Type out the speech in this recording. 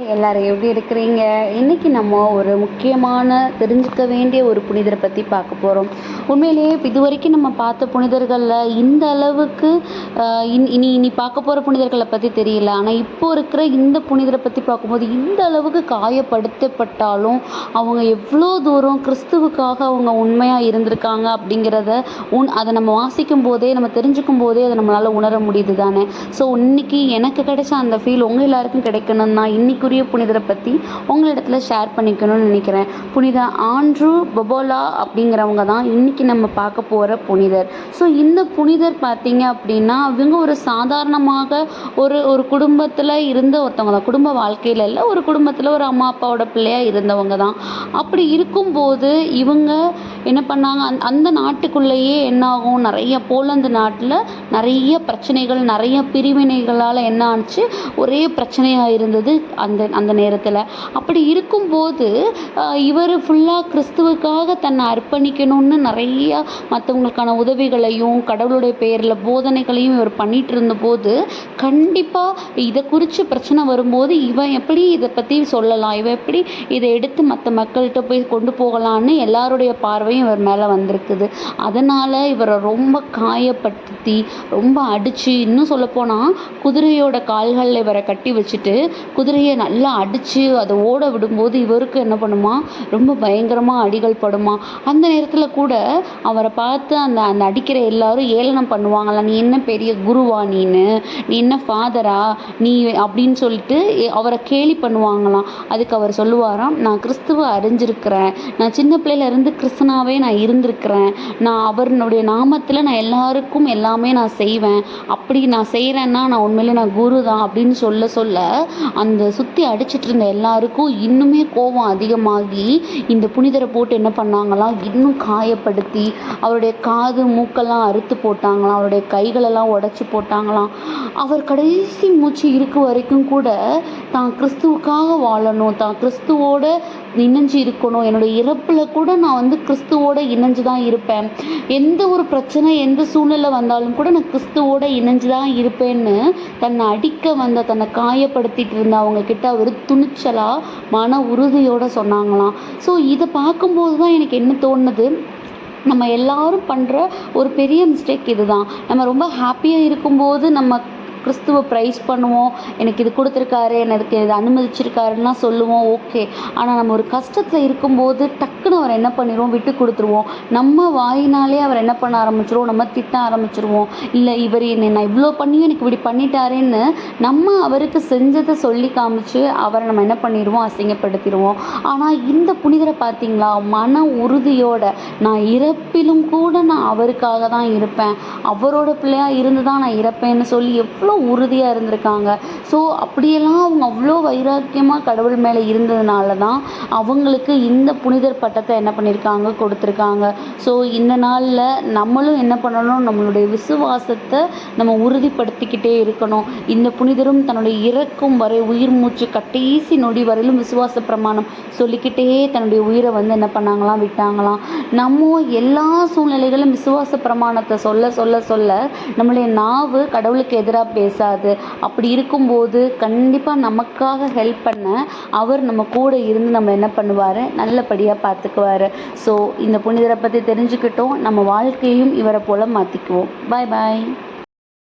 எல்லாரும் எப்படி இருக்கிறீங்க? இன்னைக்கு நம்ம ஒரு முக்கியமான தெரிஞ்சுக்க வேண்டிய ஒரு புனிதரை பற்றி பார்க்க போகிறோம் உண்மையிலேயே இது வரைக்கும் நம்ம பார்த்த புனிதர்களில் இந்த அளவுக்கு இனி இனி இனி பார்க்க போகிற புனிதர்களை பற்றி தெரியல. ஆனால் இப்போ இருக்கிற இந்த புனிதரை பற்றி பார்க்கும்போது இந்த அளவுக்கு காயப்படுத்தப்பட்டாலும் அவங்க எவ்வளோ தூரம் கிறிஸ்துவுக்காக அவங்க உண்மையாக இருந்திருக்காங்க அப்படிங்கிறத உன் அதை நம்ம வாசிக்கும் போதே நம்ம தெரிஞ்சுக்கும் போதே அதை நம்மளால் உணர முடியுது தானே ஸோ இன்னைக்கு எனக்கு கிடைச்ச அந்த ஃபீல் உங்கள் எல்லாருக்கும் கிடைக்கணும்னா இன்னைக்கு சூரிய புனிதரை பற்றி உங்களிடத்துல ஷேர் பண்ணிக்கணும்னு நினைக்கிறேன். புனித ஆண்ட்ரூ பொபோலா அப்படிங்கிறவங்க தான் இன்னைக்கு நம்ம பார்க்க போகிற புனிதர். ஸோ இந்த புனிதர் பார்த்தீங்க அப்படின்னா அவங்க ஒரு சாதாரணமாக ஒரு ஒரு குடும்பத்தில் இருந்த ஒருத்தவங்க தான். குடும்ப வாழ்க்கையில் இல்லை ஒரு குடும்பத்தில் ஒரு அம்மா அப்பாவோட பிள்ளையாக இருந்தவங்க தான். அப்படி இருக்கும்போது இவங்க என்ன பண்ணாங்க? அந் அந்த நாட்டுக்குள்ளேயே என்ன ஆகும்? நிறைய போலந்து நாட்டில் நிறைய பிரச்சனைகள் நிறைய பிரிவினைகளால் என்ன ஆச்சு ஒரே பிரச்சனையாக இருந்தது அந்த அந்த நேரத்தில். அப்படி இருக்கும்போது இவர் ஃபுல்லாக கிறிஸ்துவுக்காக தன்னை அர்ப்பணிக்கணும்னு நிறைய மற்றவங்களுக்கான உதவிகளையும் கடவுளுடைய பெயரில் போதனைகளையும் இவர் பண்ணிகிட்டு இருந்தபோது கண்டிப்பாக இதை குறித்து பிரச்சனை வரும்போது இவன் எப்படி இதை பற்றி சொல்லலாம்? இவன் எப்படி இதை எடுத்து மற்ற மக்கள்கிட்ட போய் கொண்டு போகலான்னு எல்லாருடைய பார்வையும் இவர் மேலே வந்திருக்குது. அதனால் இவரை ரொம்ப காயப்படுத்தி ரொம்ப அடித்து இன்னும் சொல்லப்போனால் குதிரையோட கால்களில் இவரை கட்டி வச்சுட்டு குதிரையை நல்லா அடித்து அதை ஓட விடும்போது இவருக்கு என்ன பண்ணுமா? ரொம்ப பயங்கரமாக அடிகள் படுமா? அந்த நேரத்தில் கூட அவரை பார்த்து அந்த அந்த அடிக்கிற எல்லாரும் ஏளனம் பண்ணுவாங்களா நீ என்ன பெரிய குருவா நீனு? நீ என்ன ஃபாதரா? நீ அப்படின்னு சொல்லிட்டு அவரை கேலி பண்ணுவாங்களாம். அதுக்கு அவர் சொல்லுவாராம் நான் கிறிஸ்துவ அறிஞ்சிருக்கிறேன். நான் சின்ன பிள்ளையில இருந்து கிறிஸ்தனாவே நான் இருந்திருக்கிறேன். நான் அவருடைய நாமத்தில் நான் எல்லாருக்கும் எல்லாமே நான் செய்வேன். அப்படி நான் செய்கிறேன்னா நான் உண்மையிலே நான் குரு தான் அப்படின்னு சொல்ல சொல்ல அந்த சுற்றி அடிச்சிட்டு இருந்த எல்லாருக்கும் இன்னுமே கோபம் அதிகமாகி இந்த புனிதரை போட்டு என்ன பண்ணாங்களாம் இன்னும் காயப்படுத்தி அவருடைய காது மூக்கெல்லாம் அறுத்து போட்டாங்களாம். அவருடைய கைகளெல்லாம் உடைச்சி போட்டாங்களாம். அவர் கடைசி மூச்சு இருக்க வரைக்கும் கூட தான் கிறிஸ்துவுக்காக வாழணும். தான் கிறிஸ்துவோட இணைஞ்சு இருக்கணும். என்னுடைய இறப்பில் கூட நான் வந்து கிறிஸ்துவோட இணைஞ்சு தான் இருப்பேன். எந்த ஒரு பிரச்சனை எந்த சூழ்நிலை வந்தாலும் கூட நான் கிறிஸ்துவோட இணைஞ்சு தான் இருப்பேன்னு தன்னை அடிக்க வந்த தன்னை காயப்படுத்திட்டு இருந்த அவங்க கிட்ட அவர் துணிச்சலாக மன உறுதியோடு சொன்னாங்களாம். ஸோ இதை பார்க்கும்போது தான் எனக்கு என்ன தோணுது? நம்ம எல்லாரும் பண்ணுற ஒரு பெரிய மிஸ்டேக் இதுதான். நம்ம ரொம்ப ஹாப்பியாக இருக்கும்போது நம்ம கிறிஸ்துவை ப்ரைஸ் பண்ணுவோம். எனக்கு இது கொடுத்துருக்காரு எனக்கு இது அனுமதிச்சிருக்காருன்னா சொல்லுவோம். ஓகே ஆனால் நம்ம ஒரு கஷ்டத்தில் இருக்கும்போது டக்குன்னு அவர் என்ன பண்ணிடுவோம்? விட்டு கொடுத்துருவோம். நம்ம வாயினாலே அவர் என்ன பண்ண ஆரம்பிச்சிருவோம்? நம்ம திட்ட ஆரம்பிச்சிருவோம். இல்லை இவர் என்னை நான் இவ்வளோ பண்ணியும் எனக்கு இப்படி பண்ணிட்டாரேன்னு நம்ம அவருக்கு செஞ்சதை சொல்லி காமிச்சு அவரை நம்ம என்ன பண்ணிடுவோம்? அசிங்கப்படுத்திடுவோம். ஆனால் இந்த புனிதரை பார்த்தீங்களா? மன உறுதியோட நான் இறப்பிலும் கூட நான் அவருக்காக தான் இருப்பேன். அவரோட பிள்ளையாக இருந்து தான் நான் இறப்பேன்னு சொல்லி எவ்வளோ எவ்வளோ உறுதியாக இருந்திருக்காங்க. ஸோ அப்படியெல்லாம் அவங்க அவ்வளோ வைராக்கியமாக கடவுள் மேலே இருந்ததுனால தான் அவங்களுக்கு இந்த புனிதர் பட்டத்தை என்ன பண்ணியிருக்காங்க கொடுத்துருக்காங்க. ஸோ இந்த நாளில் நம்மளும் என்ன பண்ணணும்? நம்மளுடைய விசுவாசத்தை நம்ம உறுதிப்படுத்திக்கிட்டே இருக்கணும். இந்த புனிதரும் தன்னுடைய இறக்கும் வரை உயிர் மூச்சு கடைசி நொடி வரையிலும் விசுவாச பிரமாணம் சொல்லிக்கிட்டே தன்னுடைய உயிரை வந்து என்ன பண்ணாங்களாம்? விட்டாங்களாம். நம்ம எல்லா சூழ்நிலைகளும் விசுவாச பிரமாணத்தை சொல்ல சொல்ல சொல்ல நம்மளுடைய நாவு கடவுளுக்கு எதிராக பேசாது. அப்படி இருக்கும்போது கண்டிப்பாக நமக்காக ஹெல்ப் பண்ண அவர் நம்ம கூட இருந்து நம்ம என்ன பண்ணுவார்? நல்லபடியாக பார்த்துக்குவார் ஸோ இந்த புனிதரை பற்றி தெரிஞ்சுக்கிட்டோம். நம்ம வாழ்க்கையும் இவரை போல் மாற்றிக்குவோம் பாய் பாய்